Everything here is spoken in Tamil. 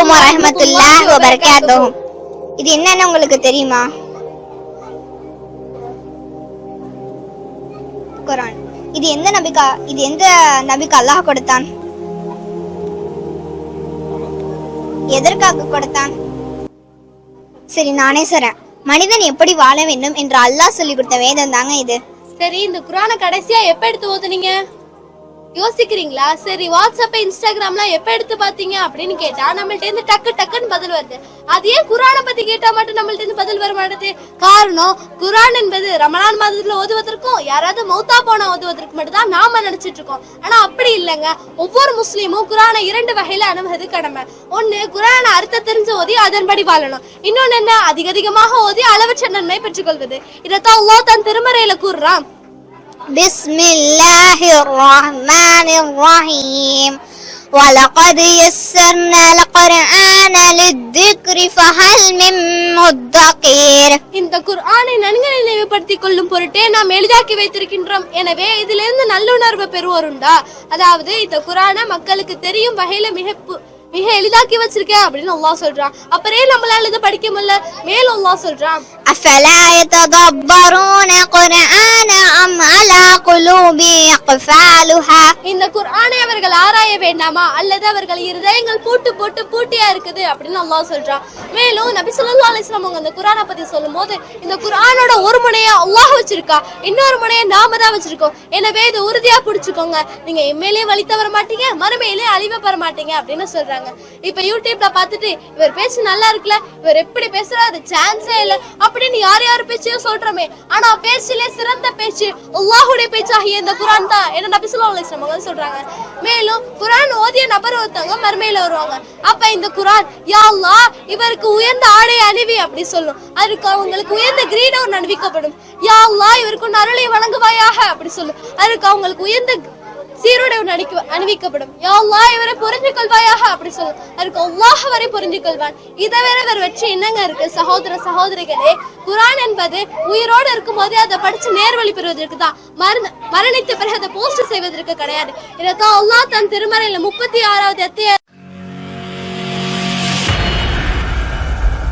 அலைக்கும் வரமத்துல்லா வபரகாத்துஹு. இது என்னன்னு உங்களுக்கு தெரியுமா? குரான். இது எந்த நபிக்கா இது எந்த நபிக்கு அல்லாஹ் கொடுத்தான்? எதற்காக கொடுத்தான்? சரி நானே சொல்றேன். மனிதன் எப்படி வாழ வேண்டும் என்று அல்லாஹ் சொல்லி கொடுத்த வேதம் தாங்க இது. சரி இந்த குரானை கடைசியா எப்ப எடுத்து ஓதுனீங்க யோசிக்கிறீங்களா? சரி வாட்ஸ்அப் இன்ஸ்டாகிராம்லாம் எப்ப எடுத்து பாத்தீங்க அப்படின்னு கேட்டா நம்மள்ட்ட இருந்து டக்கு டக்குன்னு பதில் வருது. அது ஏன் குரானை பத்தி கேட்டா மட்டும் நம்மள்ட்ட இருந்து பதில் வர மாட்டேது? காரணம் குரான் என்பது ரமணான் மாதத்துல ஓதுவதற்கும் யாராவது மௌத்தா போன ஓதுவதற்கு மட்டும் தான் நாம நினைச்சிட்டு இருக்கோம். ஆனா அப்படி இல்லைங்க. ஒவ்வொரு முஸ்லீமும் குரானை இரண்டு வகையில அணுவது கடமை. ஒண்ணு குரானை அர்த்தம் தெரிஞ்சு ஓதி அதன்படி வாழணும். இன்னொன்னு என்ன? அதிக அதிகமாக ஓதி அளவற்ற நன்மை பெற்றுக்கொள்வது. இதைத்தான் ஓ தன் திருமறையில கூறுறான். بسم الله الرحمن الرحيم ولقد يسرنا القرآن للذكر فهل من مدكر இந்த குர்ஆனை நன்கு நினைவுபடுத்திக் கொள்ளும் பொருட்டே நாம் எளிதாக்கி வைத்திருக்கின்றோம் எனவே இதிலிருந்து நல்லுணர்வு பெறுவோருண்டா அதாவது இந்த குர்ஆனை மக்களுக்கு தெரியும் வகையில மிக பு- மிக எளிதாக்கி வச்சிருக்கேன் அப்படின்னு அல்லாஹ் சொல்றான் அப்புறம் நம்மளால இதை படிக்க முடியல மேலும் அல்லாஹ் சொல்றான் أفلا يتدبرون قرآن أم على قلوب أقفالها இந்த குர்ஆனை அவர்கள் ஆராய வேண்டாமா அல்லது அவர்கள் இருதயங்கள் பூட்டு போட்டு பூட்டியா இருக்குது அப்படின்னு அல்லாஹ் சொல்றான் மேலும் நபி ஸல்லல்லாஹு அலைஹி வஸல்லம் அவங்க இந்த குர்ஆனை பத்தி சொல்லும்போது இந்த குர்ஆனோட ஒரு முனைய அல்லாஹ் வச்சிருக்கா இன்னொரு முனைய நாம தான் வச்சிருக்கோம் எனவே இது உறுதியா பிடிச்சுக்கோங்க நீங்க எம்மையிலே வழி தவற மாட்டீங்க மறுமையிலே அழிவை பெற மாட்டீங்க அப்படின்னு சொல்றாங்க இப்ப யூடியூப்ல பார்த்துட்டு இவர் பேச்சு நல்லா இருக்குல்ல இவர் எப்படி பேசுறாரு சான்ஸே இல்ல அப்படின்னு யார் யார் பேச்சையும் சொல்றோமே. ஆனா பேச்சிலே சிறந்த பேச்சு அல்லாஹுடைய பேச்சாகிய இந்த குரான் தான். என்ன நபி ஸல்லல்லாஹு அலைஹி அவங்க சொல்றாங்க. மேலும் குரான் ஓதிய நபர் ஒருத்தவங்க மறுமையில வருவாங்க. அப்ப இந்த குரான் யா அல்லாஹ் இவருக்கு உயர்ந்த ஆடை அணிவி அப்படி சொல்லும். அதுக்கு அவங்களுக்கு உயர்ந்த கிரீடம் ஒன்று அணிவிக்கப்படும். யா அல்லாஹ் இவருக்கு ஒரு அருளை வழங்குவாயாக அப்படி சொல்லும். அதுக்கு அவங்களுக்கு உயர்ந்த சீருடை அணிக்கு அணிவிக்கப்படும். யா அல்லாஹ் இவரை புரிஞ்சு கொள்வாயாக அப்படி சொல்லும் அதுக்கு அல்லாஹ் வரை புரிஞ்சு கொள்வான் இதை வேற வேற வச்சு என்னங்க இருக்கு? சகோதர சகோதரிகளே குரான் என்பது உயிரோடு இருக்கும்போதே அதை படிச்சு நேர்வழி பெறுவதற்கு தான். மரண மரணித்த பிறகு அதை போஸ்ட் செய்வதற்கு கிடையாது. இதைத்தான் அல்லாஹ் தன் திருமறையில முப்பத்தி ஆறாவது அத்திய